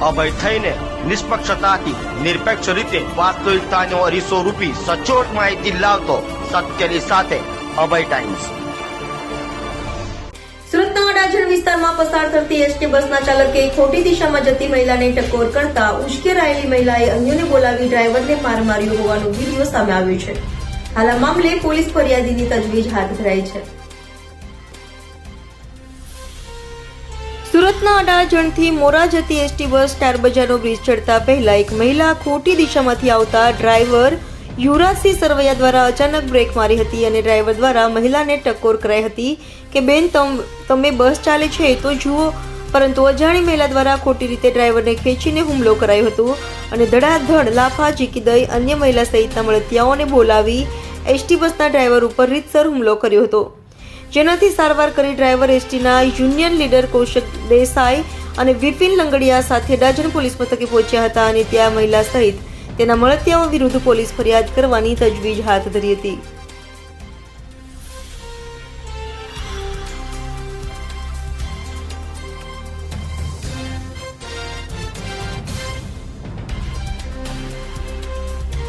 અભય થઈને નિષ્પક્ષતાથી નિરપેક્ષ રીતે વાસ્તવિકતાનો અરીસો રૂપી સચોટ માહિતી લાવતો સત્યની સાથે અભય ટાઈમ્સ. વિસ્તારમાં પસાર થતી એસટી બસના ચાલકે ખોટી દિશામાં જતી મહિલાને ટક્કોર કરતા ઉશ્કેરાયેલી મહિલાએ અન્યોને બોલાવી ડ્રાઈવરને માર માર્યો હોવાનો વીડિયો સામે આવ્યો છે. હાલ આ મામલે પોલીસ ફરિયાદીની તજવીજ હાથ ધરાઈ છે. સુરતના અડાજણથી મોરા જતી એસટી બસ સ્ટાર બજારનો બ્રિજ ચડતા પહેલા એક મહિલા ખોટી દિશામાંથી આવતા ડ્રાઈવર યુવરાજસિંહ સરવૈયા દ્વારા અચાનક બ્રેક મારી હતી અને ડ્રાઈવર દ્વારા મહિલાને ટક્કોર કરાઈ હતી કે, બેન, તમ, તમે બસ ચાલે છે તો જુઓ. પરંતુ અજાણી મહિલા દ્વારા ખોટી રીતે ડ્રાઈવરને ખેંચીને હુમલો કરાયો હતો અને ધડાધડ લાફા ઝીકી દઈ અન્ય મહિલા સહિતના મળતિયાઓને બોલાવી એસટી બસના ડ્રાઈવર ઉપર રીતસર હુમલો કર્યો હતો. જેનાથી સારવાર કરી ડ્રાઈવર એસટીના યુનિયન લીડર કૌશિક દેસાઈ અને વિપિન લંગડિયા સાથે ડાજણ પોલીસ મથકે પહોંચ્યા હતા અને ત્યાં મહિલા સહિત તેના મળતિયાઓ વિરુદ્ધ પોલીસ ફરિયાદ કરવાની તજવીજ હાથ ધરી હતી.